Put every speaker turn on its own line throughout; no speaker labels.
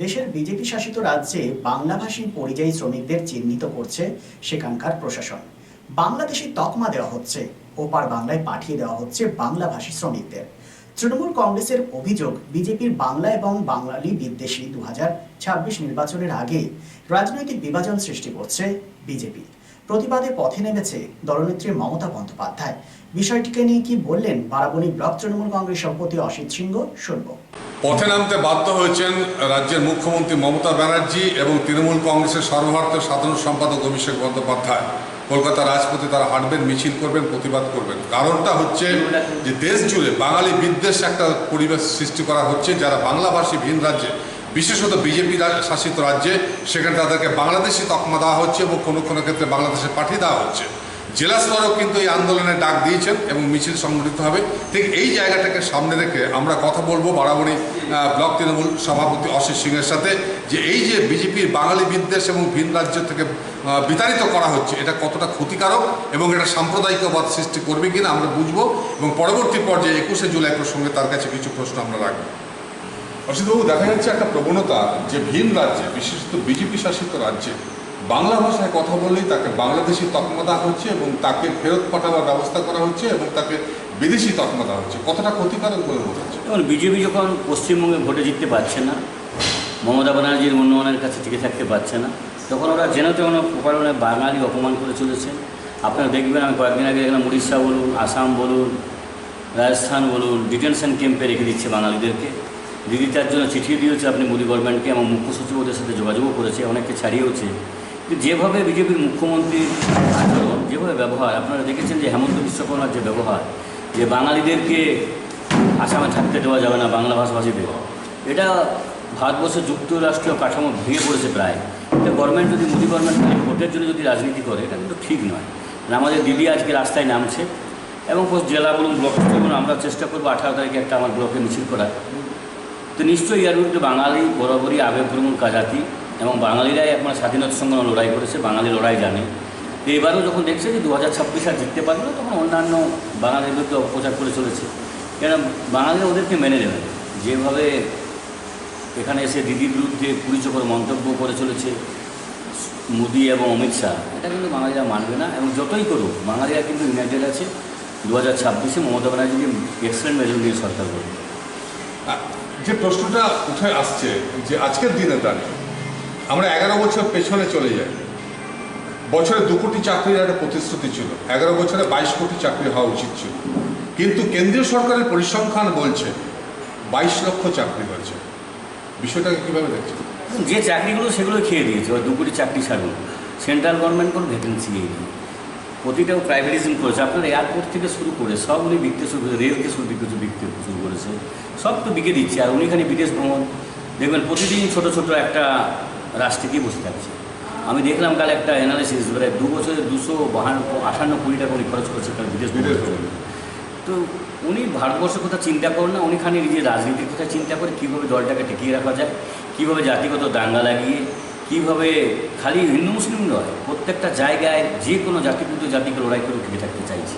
দেশের বিজেপি শাসিত রাজ্যে বাংলাভাষী পরিযায়ী শ্রমিকদের চিহ্নিত করছে সেখানকার প্রশাসন। বাংলাদেশি তকমা দেওয়া হচ্ছে, ওপার বাংলায় পাঠিয়ে দেওয়া হচ্ছে বাংলাভাষী শ্রমিকদের। তৃণমূল কংগ্রেসের অভিযোগ, বিজেপির বাংলা এবং বাঙালি বিদ্বেষী দু নির্বাচনের আগে রাজনৈতিক বিভাজন সৃষ্টি করছে বিজেপি। প্রতিবাদে পথে নেমেছে দলনেত্রী মমতা বন্দ্যোপাধ্যায়। বিষয়টিকে নিয়ে কি বললেন বারাবণী ব্লক তৃণমূল কংগ্রেস সভাপতি অসিত সিংহ শুনব।
পথে নামতে বাধ্য হয়েছেন রাজ্যের মুখ্যমন্ত্রী মমতা ব্যানার্জি এবং তৃণমূল কংগ্রেসের সর্বভারতীয় সাধারণ সম্পাদক অভিষেক বন্দ্যোপাধ্যায়। কলকাতা রাজপথে তারা হাঁটবেন, মিছিল করবেন, প্রতিবাদ করবেন। কারণটা হচ্ছে যে দেশ জুড়ে বাঙালি বিদ্বেষ একটা পরিবেশ সৃষ্টি করা হচ্ছে, যারা বাংলাভাষী ভিন রাজ্যে, বিশেষত বিজেপি শাসিত রাজ্যে, সেখানে তাদেরকে বাংলাদেশি তকমা দেওয়া হচ্ছে এবং কোনো কোনো ক্ষেত্রে বাংলাদেশে পাঠিয়ে দেওয়া হচ্ছে। জেলা স্তরেও কিন্তু এই আন্দোলনের ডাক দিয়েছেন এবং মিছিল সংগঠিত হবে। ঠিক এই জায়গাটাকে সামনে রেখে আমরা কথা বলব বাড়াবাড়ি ব্লক তৃণমূল সভাপতি অশিত সিংয়ের সাথে যে এই যে বিজেপির বাঙালি বিদ্বেষ এবং ভিন রাজ্য থেকে বিতাড়িত করা হচ্ছে, এটা কতটা ক্ষতিকারক এবং এটা সাম্প্রদায়িকবাদ সৃষ্টি করবে কিনা আমরা বুঝব এবং পরবর্তী পর্যায়ে একুশে জুলাই প্রসঙ্গে তার কাছে কিছু প্রশ্ন আমরা রাখব। অসিতবাবু দেখা যাচ্ছে একটা প্রবণতা যে ভিন রাজ্যে, বিশেষত বিজেপি শাসিত রাজ্যে বাংলা ভাষায় কথা বললেই তাকে বাংলাদেশি তকমা দেওয়া হচ্ছে এবং তাকে ফেরত পাঠাবার ব্যবস্থা করা হচ্ছে এবং তাকে বিদেশি তকমা দেওয়া হচ্ছে। কতটা ক্ষতিকারক বলে মনে হচ্ছে?
যেমন বিজেপি যখন পশ্চিমবঙ্গে ভোটে জিততে পারছে না, মমতা ব্যানার্জির উন্নয়নের কাছে টিকে থাকতে পারছে না, তখন ওরা যেন তেন প্রকারণে বাঙালি অপমান করে চলেছে। আপনারা দেখবেন, আমি কয়েকদিন আগে দেখলাম উড়িষ্যা বলুন, আসাম বলুন, রাজস্থান বলুন, ডিটেনশন ক্যাম্পে রেখে দিচ্ছে বাঙালিদেরকে। দিদি তার জন্য চিঠি দিয়েছে, আপনি মোদী গভর্নমেন্টকে এবং মুখ্য সচিব ওদের সাথে যোগাযোগও করেছে, অনেককে ছাড়িয়েওছে। যেভাবে বিজেপির মুখ্যমন্ত্রী আচরণ, যেভাবে ব্যবহার, আপনারা দেখেছেন যে হেমন্ত বিশ্বকর্মার যে ব্যবহার, যে বাঙালিদেরকে আসামে থাকতে দেওয়া যাবে না, বাংলা ভাষাভাষীদের এটা ভারতবর্ষের যুক্তরাষ্ট্রীয় কাঠামো ভেঙে পড়েছে প্রায়। এটা গভর্নমেন্ট যদি, মোদী গভর্নমেন্ট ভোটের জন্য যদি রাজনীতি করে, এটা কিন্তু ঠিক নয়। আমাদের দিদি আজকে রাস্তায় নামছে এবং জেলা বলুন, ব্লক বলুন, আমরা চেষ্টা করব আঠারো তারিখে একটা আমার ব্লকে মিছিল করার। তো নিশ্চয়ই ইয়ার বিরুদ্ধে বাঙালি বরাবরই আবেগপ্রবণ কাজাতি। এবং বাঙালিরাই একমাত্র স্বাধীনতার সঙ্গে লড়াই করেছে, বাঙালি লড়াই জানে। এবারেও যখন দেখছে যে দু হাজার ছাব্বিশ আর জিততে পারবে তখন অন্যান্য বাঙালির বিরুদ্ধে অপপ্রচার করে চলেছে। কেন বাঙালিরা ওদেরকে মেনে নেবে। যেভাবে এখানে এসে দিদির বিরুদ্ধে কুড়িচকর মন্তব্য করে চলেছে মোদি এবং অমিত শাহ, এটা কিন্তু বাঙালিরা মানবে না। এবং যতই করুক, বাঙালিরা কিন্তু ইউনাইটেড আছে। দু হাজার ছাব্বিশে মমতা ব্যানার্জিকে এক্সেলেন্ট মেজরিটির সরকার করবে।
যে প্রশ্নটা উঠে আসছে যে আজকের দিনে দাঁড়িয়ে আমরা এগারো বছর পেছনে চলে যাই। বছরে দু কোটি চাকরির একটা প্রতিশ্রুতি ছিল। এগারো বছরে বাইশ কোটি চাকরি হওয়া উচিত ছিল। কিন্তু কেন্দ্রীয় সরকারের পরিসংখ্যান বলছে বাইশ লক্ষ চাকরি হয়েছে। বিষয়টাকে কীভাবে দেখছেন?
যে চাকরিগুলো সেগুলো খেয়ে দিয়েছে দু কোটি চাকরি ছাড়ুন সেন্ট্রাল গভর্নমেন্ট কোনো ভ্যাকেন্সি নেই। প্রতিটাও প্রাইভেটিজম করেছে। আপনার এয়ারপোর্ট থেকে শুরু করে সব উনি বিকতে শুরু করেছে রেলকে শুরু বিকতে শুরু করেছে, সব তো বিকে দিচ্ছে। আর উনি খালি বিদেশ ভ্রমণ দেখবেন প্রতিদিন ছোট ছোট একটা রাষ্ট্রে গিয়ে বসে থাকছে। আমি দেখলাম কাল একটা অ্যানালিসিস প্রায় দু বছরে দুশো বাহান্ন আটান্ন কোটি টাকা উনি খরচ করেছে কাল বিদেশ। তো উনি ভারতবর্ষের কথা চিন্তা করেন না উনি খালি নিজের রাজনীতির কথা চিন্তা করে কীভাবে দলটাকে টিকিয়ে রাখা যায় কীভাবে জাতিগত দাঙ্গা লাগিয়ে কীভাবে খালি হিন্দু মুসলিম নয় প্রত্যেকটা জায়গায় যে কোনো জাতিপুত জাতিকে লড়াই করে টিকে থাকতে চাইছে।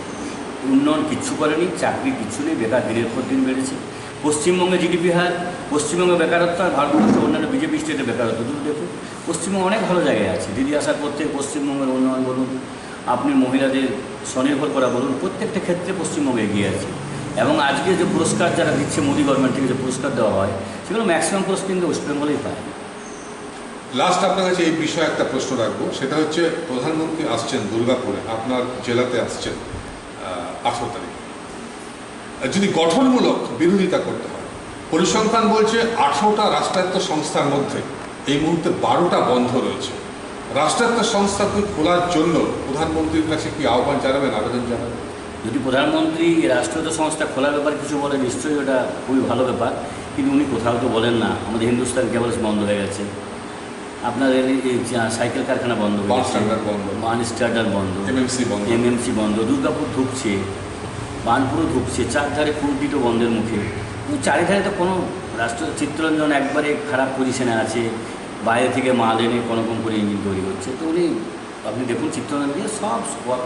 উন্নয়ন কিচ্ছু করেনি চাকরি কিচ্ছু নেই বেকার দিনের পর দিন বেড়েছে। পশ্চিমবঙ্গে জিডিপি হার, পশ্চিমবঙ্গে বেকারত্ব আর ভারতবর্ষের অন্যান্য বিজেপি স্টেটে বেকারত্ব, দুটো দেখুন। পশ্চিমবঙ্গে অনেক ভালো জায়গায় আছে। দিদি আসার পর থেকে পশ্চিমবঙ্গের উন্নয়ন বলুন, আপনি মহিলাদের স্বনির্ভর করা বলুন, প্রত্যেকটা ক্ষেত্রে পশ্চিমবঙ্গ এগিয়ে আছে। এবং আজকে যে পুরস্কার যারা দিচ্ছে মোদী গভর্নমেন্ট থেকে যে পুরস্কার দেওয়া হয়, সেগুলো ম্যাক্সিমাম পুরস্কার কিন্তু ওয়েস্ট বেঙ্গলেই পায়।
লাস্ট আপনার কাছে এই বিষয়ে একটা প্রশ্ন রাখব, সেটা হচ্ছে প্রধানমন্ত্রী আসছেন দুর্গাপুরে, আপনার জেলাতে আসছেন আঠারো তারিখ। যদি গঠনমূলক বিরোধিতা করতে হয় পরিসংখ্যান বলছে আঠারোটা রাষ্ট্রায়ত্ত সংস্থার মধ্যে এই মুহূর্তে বারোটা বন্ধ রয়েছে। রাষ্ট্রায়ত্ত সংস্থাকে খোলার জন্য প্রধানমন্ত্রীর কাছে কি আহ্বান জানাবেন আবেদন জানাবেন?
যদি প্রধানমন্ত্রী রাষ্ট্রীয় সংস্থা খোলার ব্যাপারে কিছু বলে নিশ্চয়ই ওটা খুবই ভালো ব্যাপার। কিন্তু উনি কোথাও তো বলেন না আমাদের হিন্দুস্তান কেবলস বন্ধ হয়ে গেছে। আপনার সাইকেল কারখানা বন্ধ
বাস
গেছে।
বন্ধ।
বান বন্ধ।
এমএমসি বন্ধ।
এমএমসি বন্ধ। দুর্গাপুর ঢুকছে। বানপুরও ঢুকছে চারধারে কুর্দিটো বন্ধের মুখে। চারিধারে তো কোনো রাষ্ট্র চিত্তরঞ্জন একবারে খারাপ পজিশনে আছে, বাইরে থেকে মাল এনে কোনো করে ইঞ্জিন তৈরি হচ্ছে তো উনি, আপনি দেখুন চিত্তরঞ্জন দিয়ে সব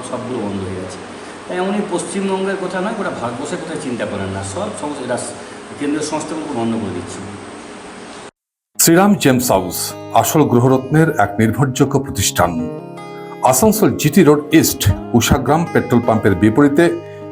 সবগুলো বন্ধ হয়ে গেছে। তাই উনি পশ্চিমবঙ্গের কথা নয়, গোটা ভারতবর্ষের কথা চিন্তা করেন না। সব সমস্ত কেন্দ্রীয় সংস্থাগুলোকে বন্ধ করে দিচ্ছে।
শ্রীরাম জেমস হাউস, আসল গ্রহরত্নের এক নির্ভরযোগ্য প্রতিষ্ঠান। Asansol GT road east Ushagram petrol pump বিপরীতে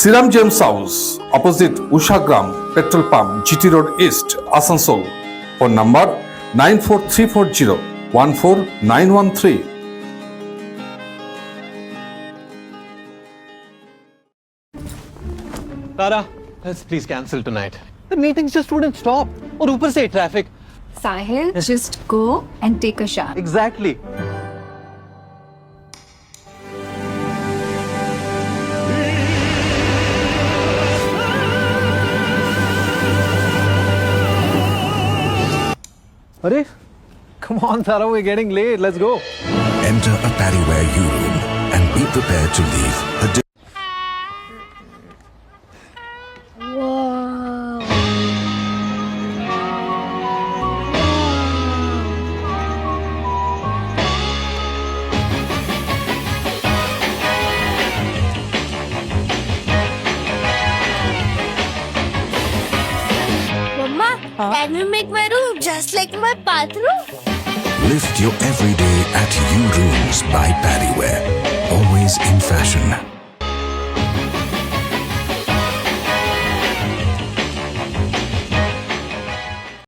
Shriram gems house opposite Ushagram petrol pump GT road east Asansol phone number nine four three four zero one four nine one three
Tara, let's please cancel tonight. The meetings just wouldn't stop. Or Upar say traffic.
Sahil, just go and take a shower.
Exactly. Arey, come on, Tara, we're getting late. Let's go.
Enter a Paddyware U-Room and be prepared to leave a di-
Mama, can we make my room just like my bathroom?
Lift your everyday at U-Rooms by Paddyware. Always in fashion.